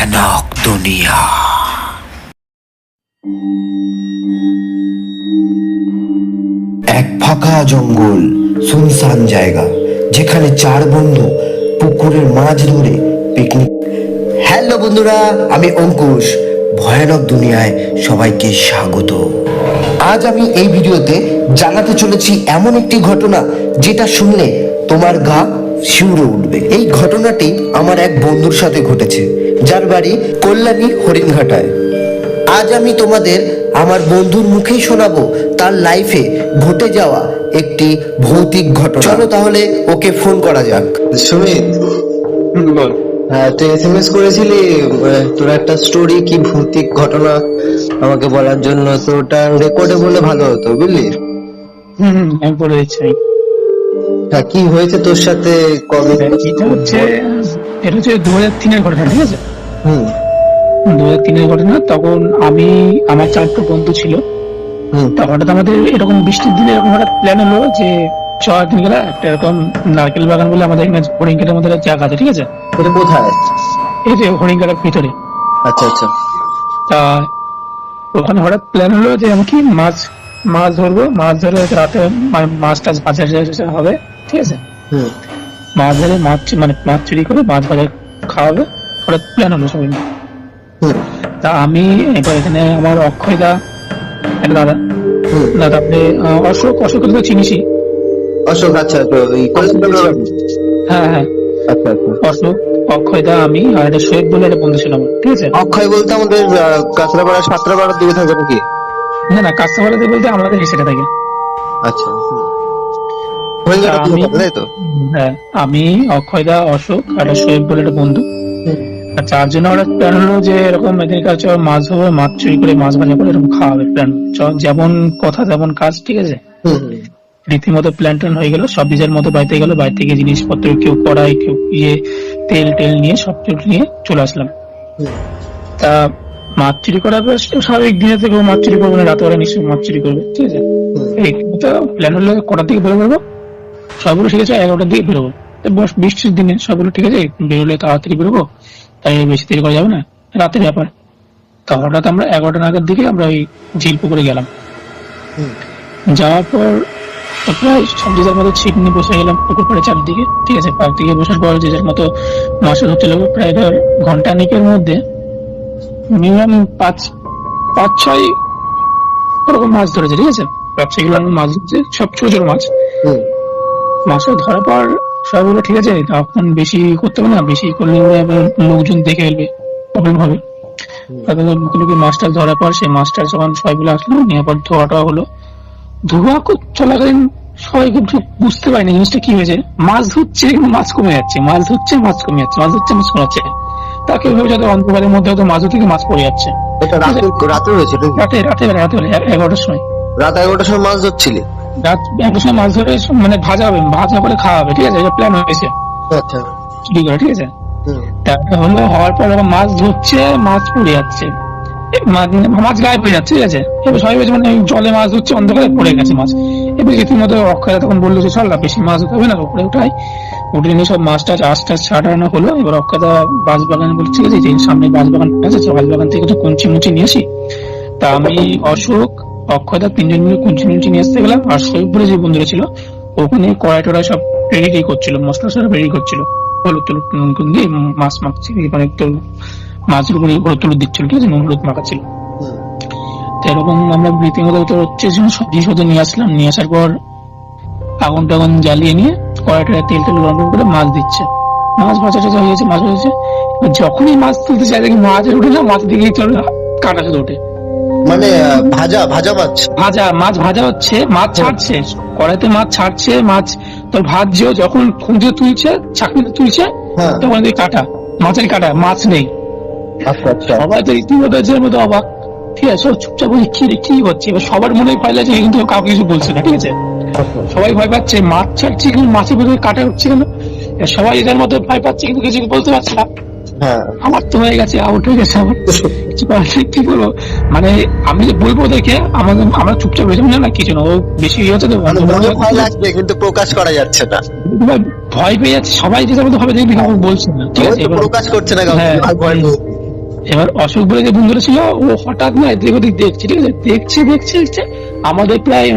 ভয়ানক দুনিয়া এক ফাঁকা জঙ্গল শুনশান জায়গা, যেখানে চার বন্ধু পুকুরের মাছ ধরে পিকনিক হ্যালো বন্ধুরা, আমি অঙ্কুশ। ভয়ানক দুনিয়ায় সবাইকে স্বাগত। আজ আমি এই ভিডিওতে জানাতে চলেছি এমন একটি ঘটনা যেটা শুনলে তোমার গা শিউরে উঠবে। এই ঘটনাটি আমার এক বন্ধুর সাথে ঘটেছে। যার বাড়ি কল্যাণী হরিণঘাটায়। আজ আমি তোমাদের আমার বন্ধুর মুখেই শোনাবো তার লাইফে ঘটে যাওয়া একটি ভৌতিক ঘটনা। চলো তাহলে ওকে ফোন করা যাক। সুমিত বল। হ্যাঁ তুই এস এম এস করেছিলি তোর একটা স্টোরি কি ভৌতিক ঘটনা আমাকে বলার জন্য? তো ওটা রেকর্ডে বলে ভালো হতো বুঝলি? হুম হুম, আমি দিচ্ছি হ্যাঁ কি হয়েছে তোর সাথে কবে? এটা হচ্ছে এটা হচ্ছে দু হাজার তিনের ঘটনা ঠিক আছে? হুম। দু হাজার তিনের ঘটনা তখন আমি আমার চারটে বন্ধু ছিল। হুম। তা হঠাৎ আমাদের এরকম বৃষ্টির দিনে এরকম হঠাৎ প্ল্যান হলো যে ছ দিন গেলে একটা এরকম নারকেল বাগান বলে আমাদের এখানে মধ্যে একটা জায়গা আছে ঠিক আছে? এটা কোথায়? এই যে হরিণঘাটের ভিতরে। আচ্ছা আচ্ছা। তা ওখানে হঠাৎ প্ল্যান হলো যে আমি কি মাছ মাছ ধরবো? মাছ ধরে রাতে মাছ টাছ বাজার হবে। ঠিক আছে? মাছ ধরে মাছ মানে মাছ চুরি করে মাছ বাজার খাওয়াবে হঠাৎ প্ল্যান হলো সবাই তা আমি এবার এখানে আমার অক্ষয় দা একটা দাদা। আপনি অশোক অশোক তো চিনিসই। অশোক আচ্ছা? হ্যাঁ হ্যাঁ। আচ্ছা আচ্ছা। অশোক অক্ষয় দা আমি আর একটা শোয়েব বলে একটা বন্ধু ছিল আমার ঠিক আছে? অক্ষয় বলতে আমাদের কাঁচরাপাড়া সাতরাপাড়ার দিকে থাকে নাকি? না না কাস্টমারদের বলতে আমাদের সেটা থাকে। আচ্ছা। হয়ে আমি- তাই হ্যাঁ আমি অক্ষয় অশোক আর শোয়েব বলে একটা বন্ধু। আর চারজনে ওরা প্ল্যান হলো যে এরকম মাছ হবে মাছ চুরি করে মাছ ভাজা করে এরকম খাওয়াবে প্ল্যান যেমন কথা তেমন কাজ ঠিক আছে। রীতিমতো প্ল্যান ট্যান হয়ে গেল সব নিজের মতো বাড়িতে গেল বাড়ি থেকে জিনিসপত্র কেউ কড়াই কেউ ইয়ে তেল টেল নিয়ে সব কিছু নিয়ে চলে আসলাম। তা মাছ চুরি করার পর স্বাভাবিক দিনে থেকে মাছ চুরি করবে না রাতে ওরা নিশ্চয়ই মাছ চুরি করবে ঠিক আছে? এই প্ল্যান হলো কটার দিকে বেরোবো? সবগুলো ঠিক আছে এগারোটার দিকে বেরোবো। বস- বৃষ্টির দিনে সবগুলো ঠিক আছে বেরোলে তাড়াতাড়ি বেরোবো তাই বেশি দেরি করা যাবে না রাতের ব্যাপার। তা হঠাৎ আমরা এগারোটা নাগাদ দিকে আমরা ওই ঝিল পুকুরে গেলাম। যাওয়ার পর প্রায় সব যে যার মতো ছিপ নিয়ে বসে গেলাম পুকুর পাড়ে চারদিকে ঠিক আছে পাড় দিকে বসার পর যে যার মতো মাছ ধরতে লাগল প্রায় ধর ঘণ্টা নিকের মধ্যে মিনিমাম পাঁচ পাঁচ ছয় ওরকম মাছ ধরেছে ঠিক আছে? পাঁচ ছয় কিলো মাছ ধরছে সব ছোট ছোট মাছ মাছটা ধরার পর সবগুলো ঠিক আছে তখন বেশি করতে হবে না বেশি করলে লোকজন দেখে ফেলবে প্রবলেম হবে। লুকিয়ে মাছটা ধরার পর সেই মাছটা যখন সবাইগুলো আসলো নিয়ে পর হলো। ধোয়া চলাকালীন সবাই বুঝতে পারিনি জিনিসটা কি হয়েছে। মাছ ধরছে মাছ কমে যাচ্ছে মাছ ধরছে মাছ কমে যাচ্ছে মাছ ধরছে মাছ কমে যাচ্ছে। তাকে ভেবে যাতে অন্ধকারের মধ্যে হয়তো মাছ থেকে মাছ পড়ে যাচ্ছে। রাতে রাতে হয়েছে রাতে রাতে বেলা বেলা এগারোটার সময়। রাত এগারোটার সময় মাছ ধরছিলি? রাত সময় মাছ ধরে মানে ভাজা হবে ভাজা করে খাওয়া হবে ঠিক আছে? এটা প্ল্যান হয়েছে। আচ্ছা। চুরি করে ঠিক আছে? তারপরে হলো হওয়ার পর আবার মাছ ধরছে মাছ পড়ে যাচ্ছে। মাছ গায়ে পড়ে যাচ্ছে ঠিক আছে? এবার সবাই বলছে মানে জলে মাছ ধরছে অন্ধকারে পড়ে গেছে মাছ। এবার রীতিমতো অক্ষয় তখন বলল যে চল না বেশি মাছ ধরতে হবে না উপরে উঠাই। উঠে নিয়ে সব মাছ টাছ আস্তে আস্তে ছাড়ানো হলো। এবার অক্ষয়দা বাঁশ বাগানে বলছে ঠিক আছে সামনে বাঁশ বাগান আছে বাঁশ বাগান থেকে একটু কুঞ্চি মুচি নিয়ে আসি। তা আমি অশোক অক্ষয়দা তিনজন মিলে কুঞ্চি মুচি নিয়ে আসতে গেলাম আর সৈব বলে যে বন্ধুরা ছিল, ওখানে কড়াই টড়াই সব রেডি করছিল, মশলা সব রেডি করছিল। হলুদ টলুদ নুন টুন দিয়ে মাছ মাখছে মানে একটু মাছের উপরে হলুদ টলুদ দিচ্ছিল, ঠিক আছে? নুন হলুদ মাখাচ্ছিল। এরকম আমরা রীতিমতো তো হচ্ছে সবজি সবজি নিয়ে আসলাম, নিয়ে আসার পর আগুন টাগুন জ্বালিয়ে নিয়ে কড়াইটা তেল তেল গরম করে মাছ দিচ্ছে। মাছ ভাজা টাজা হয়ে গেছে, মাছ হয়েছে যখনই মাছ তুলতে চাই দেখি মাছের উঠে না, মাছ দিকে চলে, কাটা শুধু ওঠে। মানে ভাজা ভাজা মাছ। ভাজা মাছ ভাজা হচ্ছে মাছ ছাড়ছে কড়াইতে মাছ ছাড়ছে মাছ তোর ভাজছেও যখন খুঁজে তুলছে চাকরিতে তুলছে হ্যাঁ। তখন কাটা মাছের কাটা মাছ নেই। আচ্ছা আচ্ছা। সবাই তো রীতিমতো যে মতো অবাক। ঠিক আছে সব চুপচাপ বলছে কি কি হচ্ছে? এবার সবার মনে ভয় লাগছে কিন্তু কাউকে কিছু বলছে না ঠিক আছে? সবাই ভয় পাচ্ছে মাছ ছাড়ছে কিন্তু মাছের ভেতরে কাটা হচ্ছে কেন? সবাই এদের মতো ভয় পাচ্ছে কিন্তু কিছু বলতে পারছে না। আমার তো হয়ে গেছে আউট হয়ে গেছে আমার। কিছু করার কি বলব? মানে আমি যে বলব দেখে আমাদের আমরা চুপচাপ রয়েছে না না? কিছু না ও বেশি ইয়ে হচ্ছে মানে ভয় কিন্তু প্রকাশ করা যাচ্ছে না। ভয় পেয়ে যাচ্ছে সবাই যে যাবে হবে দেখবি কাউকে বলছে না ঠিক আছে? প্রকাশ করছে না হ্যাঁ। এবার অশোক বলে যে বন্ধুরা ছিল ও হঠাৎ না এদিক ওদিক দেখছে ঠিক আছে? দেখছে দেখছে দেখছে। আমাদের প্রায়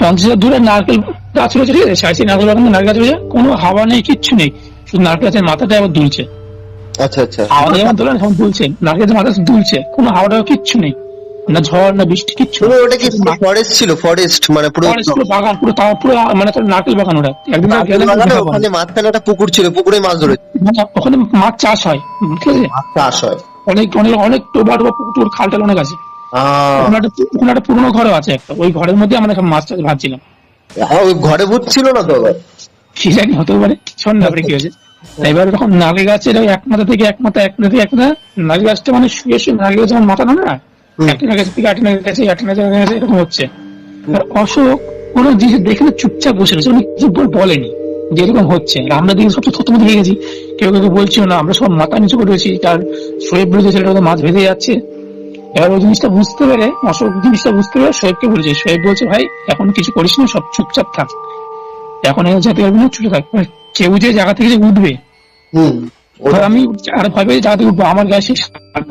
পঞ্চাশ হাজার দূরে নারকেল গাছ রয়েছে ঠিক আছে? সাইডে নারকেল নারকেল গাছ রয়েছে কোনো হাওয়া নেই কিচ্ছু নেই। শুধু নারকেল গাছের মাথাটা আবার দুলছে। আচ্ছা আচ্ছা। হাওয়া যেমন দোলে এখন দুলছে। নারকেল গাছের মাথা দুলছে। কোনো কিচ্ছু নেই। না ঝড় না বৃষ্টি কিচ্ছু পুরো ওটা কি ফরেস্ট ছিল? ফরেস্ট মানে পুরো Forest, পুরো বাগান পুরো তাও পুরো মানে তোর নারকেল বাগান ওটা। ওখানে মাঝখানে একটা পুকুর ছিল পুকুরে মাছ ধরে। ওখানে মাছ চাষ হয়। ঠিক আছে? মাছ চাষ হয়। অনেক অনেক অনেক টোবা টোবা পুকুর খাল টাল অনেক আছে। ওখানে একটা পুরোনো ঘরও আছে একটা। ওই ঘরের মধ্যে আমরা সব মাছ টাছ ভাবছিলাম। ওই ঘরে ভূত ছিল না তো কি জানি হতে পারে। শোন না কি হয়েছে এবার এরকম নারকেল গাছের ওই এক মাথা থেকে এক মাথা এক মাথা থেকে এক মাথা নারকেল গাছটা মানে শুয়ে শুয়ে নারকেল গাছ যেমন মাথা না না একটা গাছ থেকে আটটা গাছে আটটা গাছে এরকম হচ্ছে। অশোক কোনো জিনিস দেখে না চুপচাপ বসে রয়েছে। উনি কিছু বলেনি যে এরকম হচ্ছে। আমরা দিকে সবচেয়ে থতমত হয়ে গেছি। কেউ কেউ বলছিল না। আমরা সব মাথা নিচু করে রয়েছি। তার শোয়েব বলেছে ছেলেটা মাছ ভেজে যাচ্ছে। এবার ওই জিনিসটা বুঝতে পেরে অশোক জিনিসটা বুঝতে পেরে শোয়েবকে বলেছে। শোয়েব বলছে ভাই এখন কিছু করিস না সব চুপচাপ থাক। এখন এখানে যেতে পারবি না ছুটে থাক এবার কেউ যে জায়গা থেকে যে উঠবে হুম আমি আর পেয়ে জায়গা থেকে উঠবো আমার গায়ে সেই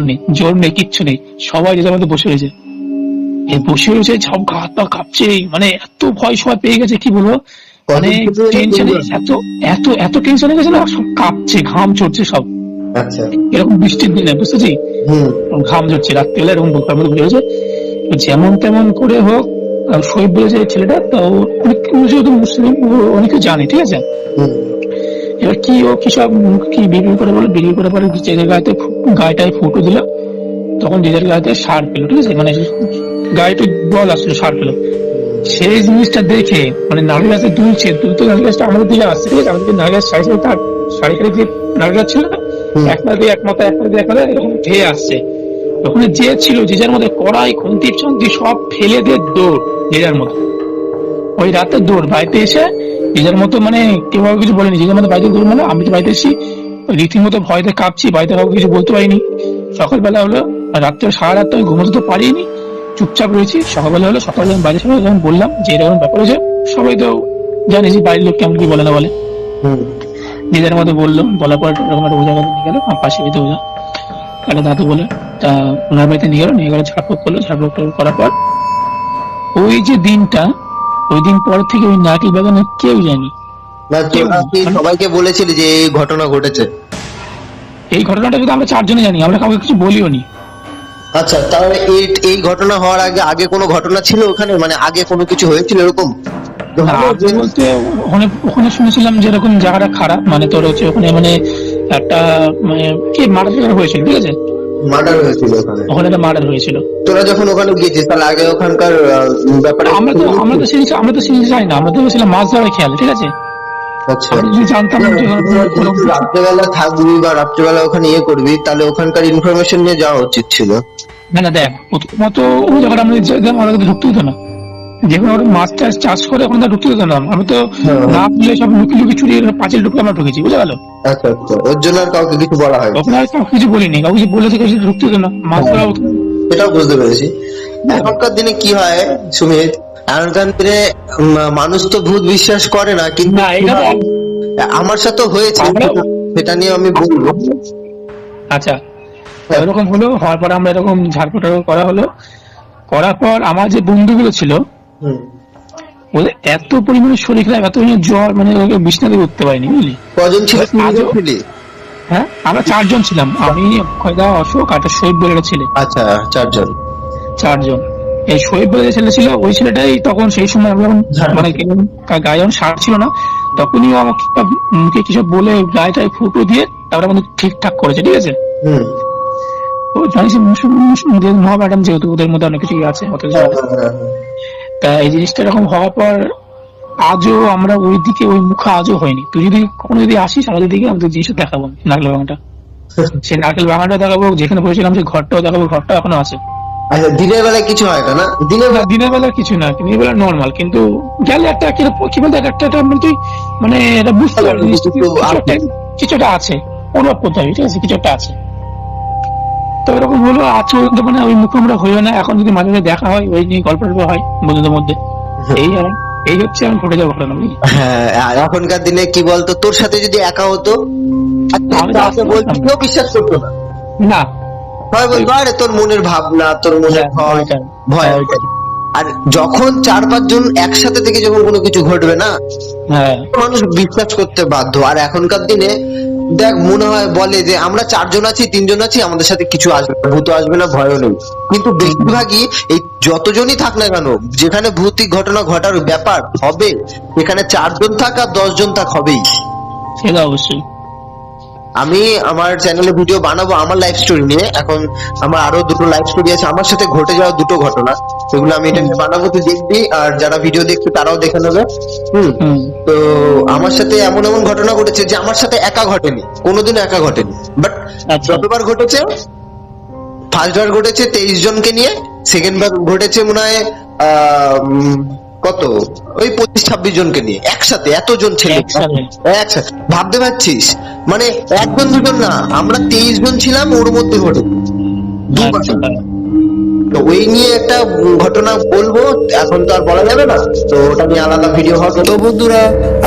নেই জোর নেই কিচ্ছু নেই সবাই যে জায়গাতে বসে রয়েছে। এই বসে রয়েছে সব হাত পা কাঁপছে মানে এত ভয় সবাই পেয়ে গেছে কি বলব? মানে টেনশনে এত এত এত টেনশন গেছে না সব কাঁপছে ঘাম চড়ছে সব। আচ্ছা। এরকম বৃষ্টির দিনে বুঝতেছি হুম। ঘাম ঝরছে রাত্রিবেলা এরকম বোকার মধ্যে যেমন তেমন করে হোক শহীদ বলে যে ছেলেটা তো অনেক যেহেতু মুসলিম ও অনেকে জানে ঠিক আছে? এবার কি ও কি সব কি বিক্রি করে বলে বিক্রি করে পরে যে গায়েতে গায়েটায় ফুটো দিল তখন যে যার গায়েতে সার পেল ঠিক আছে? মানে গায়েতে বল আসলো সার পেল। সেই জিনিসটা দেখে মানে নারকেল গাছে দুলছে দুলতে নারকেল গাছটা আমাদের দিকে আসছে ঠিক আছে? আমাদের নারকেল গাছ সাইড তার সারি সারি যে নারকেল গাছ ছিল। এক মাথা দিয়ে এক মাথা এক মাথা দিয়ে এক মাথা এরকম ধেয়ে আসছে। ওখানে যে ছিল যে যার মধ্যে কড়াই খুন্তি চন্তি সব ফেলে দিয়ে দৌড়। যে যার মতো। ওই রাতে দৌড় বাড়িতে এসে নিজের মতো মানে কেউ কাউকে কিছু বলেনি নিজের মতো বাড়িতে দৌড় মানে আমি তো বাড়িতে এসেছি রীতিমতো ভয়তে কাঁপছি বাড়িতে কাউকে কিছু বলতে পারিনি। সকালবেলা হলো রাত্রে সারা রাত আমি ঘুমোতে তো পারিনি চুপচাপ রয়েছি। সকালবেলা হলো সকালে যখন বাড়ির সবাই যখন বললাম যে এরকম ব্যাপার হয়েছে সবাই তো জানে যে বাড়ির লোক কেমন কি বলে না বলে। নিজের মতো বলল বলার পর এরকম একটা কথা নিয়ে গেলো আমার পাশে বাড়িতে বোঝা একটা দাদু বলে তা ওনার বাড়িতে নিয়ে গেলো নিয়ে গেলো ঝাড়ফুঁক করল ঝাড়ফুঁক করার পর ওই যে দিনটা ওই দিন পর থেকে ওই নারকেল বাগানে কেউ জানি না তোরা কি সবাইকে বলেছিলি যে এই ঘটনা ঘটেছে। এই ঘটনাটা কিন্তু আমরা চারজনে জানি আমরা কাউকে কিছু বলিও নি। আচ্ছা তাহলে এই এই ঘটনা হওয়ার আগে আগে কোনো ঘটনা ছিল ওখানে? মানে আগে কোনো কিছু হয়েছিল এরকম? আগে বলতে ওখানে ওখানে শুনেছিলাম যে এরকম জায়গাটা খারাপ মানে তোর হচ্ছে ওখানে মানে একটা মানে কি মার্ডার হয়েছিল ঠিক আছে? মার্ডার হয়েছিল ওখানে। ওখানে একটা মার্ডার হয়েছিল। তোরা যখন ওখানে গিয়েছিস তাহলে আগে ওখানকার ব্যাপারে আমরা তো আমরা তো সিরিজ আমরা তো সিরিজ যাই না। আমরা তো ছিলাম মাছ ধরার খেয়াল ঠিক আছে? আচ্ছা। রাত্রেবেলা থাকবি বা রাত্রেবেলা ওখানে ইয়ে করবি তাহলে ওখানকার ইনফরমেশন নিয়ে যাওয়া উচিত ছিল। না না দেখ প্রথমত ওই জায়গাটা আমরা ঢুকতে হতো না। যেখানে ওরা মাছ টাছ চাষ করে ওখানে তো ঢুকতে না আমি তো হ্যাঁ। না খুলে সব লুকি লুকি চুরি পাঁচিল ঢুকে আমরা ঢুকেছি বুঝে গেল আচ্ছা আচ্ছা। ওর জন্য আর কাউকে কিছু বলা হয় আর কাউকে কিছু বলিনি কাউকে কিছু বলে থেকে ঢুকতে না। মাছ ধরা হতো সেটাও বুঝতে পেরেছি। এখনকার দিনে কি হয় সুমিত? এখনকার দিনে মানুষ তো ভূত বিশ্বাস করে না কিন্তু আমার সাথে হয়েছে আমরা- সেটা নিয়ে আমি বলব আচ্ছা। এরকম হলো হওয়ার পর আমরা এরকম ঝাড়ফুটা করা হলো। করার পর আমার যে বন্ধুগুলো ছিল ওদের এত পরিমাণে শরীর খারাপ এত জ্বর মানে ওকে উঠতে পারিনি বুঝলি কজন ছিল? হ্যাঁ আমরা চারজন ছিলাম আমি খয়দা অশোক আর শহীদ বলে একটা ছেলে আচ্ছা চারজন চারজন এই শহীদ বলে ছেলে ছিল ওই ছেলেটাই তখন সেই সময় যখন মানে গায়ে যখন সার ছিল না তখনই ও আমাকে মুখে কিছু বলে গায়েটায় ফুটো দিয়ে তারপরে আমাদের ঠিকঠাক করেছে ঠিক আছে হুম তো জানিস মহা ম্যাডাম যেহেতু ওদের মধ্যে অনেক কিছুই আছে অত কিছু আছে। তা এই জিনিসটা এরকম হওয়ার পর আজও আমরা ওই দিকে ওই মুখে আজও হয়নি। তুই যদি কখনো যদি আসিস আমাদের দিকে আমাদের জিনিসটা দেখাবো নারকেল বাগানটা। সেই নারকেল বাগানটা দেখাবো যেখানে বসেছিলাম সেই ঘরটাও দেখাবো ঘরটা এখনও আছে। আচ্ছা দিনের বেলায় কিছু হয় না? দিনের বেলা দিনের বেলা কিছু না দিনের বেলা নর্মাল কিন্তু গেলে একটা কি বলতে একটা একটা মানে তুই মানে এটা বুঝতে পারবি জিনিসটা কি- কিছু একটা- কিছুটা আছে অনুভব করতে হবে ঠিক আছে? কিছু একটা আছে। তো এরকম হলো মানে ওই মুখে আমরা হইও না। এখন যদি মাঝে মাঝে দেখা হয় ওই নিয়ে গল্প হয় বন্ধুদের মধ্যে। এই আর এই হচ্ছে আমি ঘটে যাওয়া ঘটনা হ্যাঁ এখনকার দিনে কি বলতো তোর সাথে যদি একা হতো বলতি। কেউ বিশ্বাস করতো না। না। বলতো আরে তোর মনের ভাবনা তোর মনের হ্যাঁ, ভয় ভয় হ্যাঁ। আর যখন চার পাঁচজন একসাথে থেকে যখন কোনো কিছু ঘটবে না হ্যাঁ। মানুষ বিশ্বাস করতে বাধ্য। আর এখনকার দিনে দেখ, মনে হয় বলে যে আমরা চারজন আছি, তিনজন আছি, আমাদের সাথে কিছু আসবে ভূত আসবে না, ভয়ও নেই। কিন্তু বেশিরভাগই এই যতজনই থাক না কেন, যেখানে ভৌতিক ঘটনা ঘটার ব্যাপার হবে, এখানে চারজন থাক আর দশজন থাক হবেই। সেটা অবশ্যই। আমি আমার চ্যানেলে ভিডিও বানাবো আমার লাইফ স্টোরি নিয়ে। এখন আমার আরও দুটো লাইফ স্টোরি আছে। আমার সাথে ঘটে যাওয়া দুটো ঘটনা। সেগুলো আমি এটা বানাবো তুই দেখবি। আর যারা ভিডিও দেখছে তারাও দেখে নেবে। হুম? তো আমার সাথে এমন এমন ঘটনা ঘটেছে যে আমার সাথে একা ঘটেনি। কোনোদিনও একা ঘটেনি। বাট আচ্ছা। যতবার ঘটেছে ফার্স্ট বার ঘটেছে তেইশ জনকে নিয়ে সেকেন্ড বার ঘটেছে মনে হয় কত? ওই পঁচিশ ছাব্বিশ জনকে নিয়ে একসাথে এতজন ছেলে। একসাথে? ভাবতে পারছিস? মানে একজন দুজন না আমরা তেইশ জন ছিলাম ওর মধ্যে ঘটে। আচ্ছা। তো ওই নিয়ে একটা ঘটনা বলব এখন তো আর বলা যাবে না। তো ওটা নিয়ে আলাদা ভিডিও হবে। তো বন্ধুরা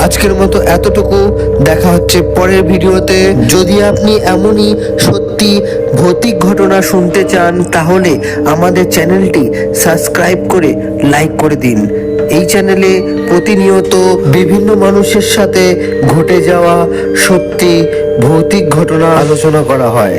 আজকের মতো এতটুকু। দেখা হচ্ছে পরের ভিডিওতে। যদি আপনি এমনই সত্যি ভৌতিক ঘটনা শুনতে চান তাহলে আমাদের চ্যানেলটি সাবস্ক্রাইব করে লাইক করে দিন। এই চ্যানেলে প্রতিনিয়ত বিভিন্ন মানুষের সাথে ঘটে যাওয়া সত্যি ভৌতিক ঘটনা আলোচনা করা হয়।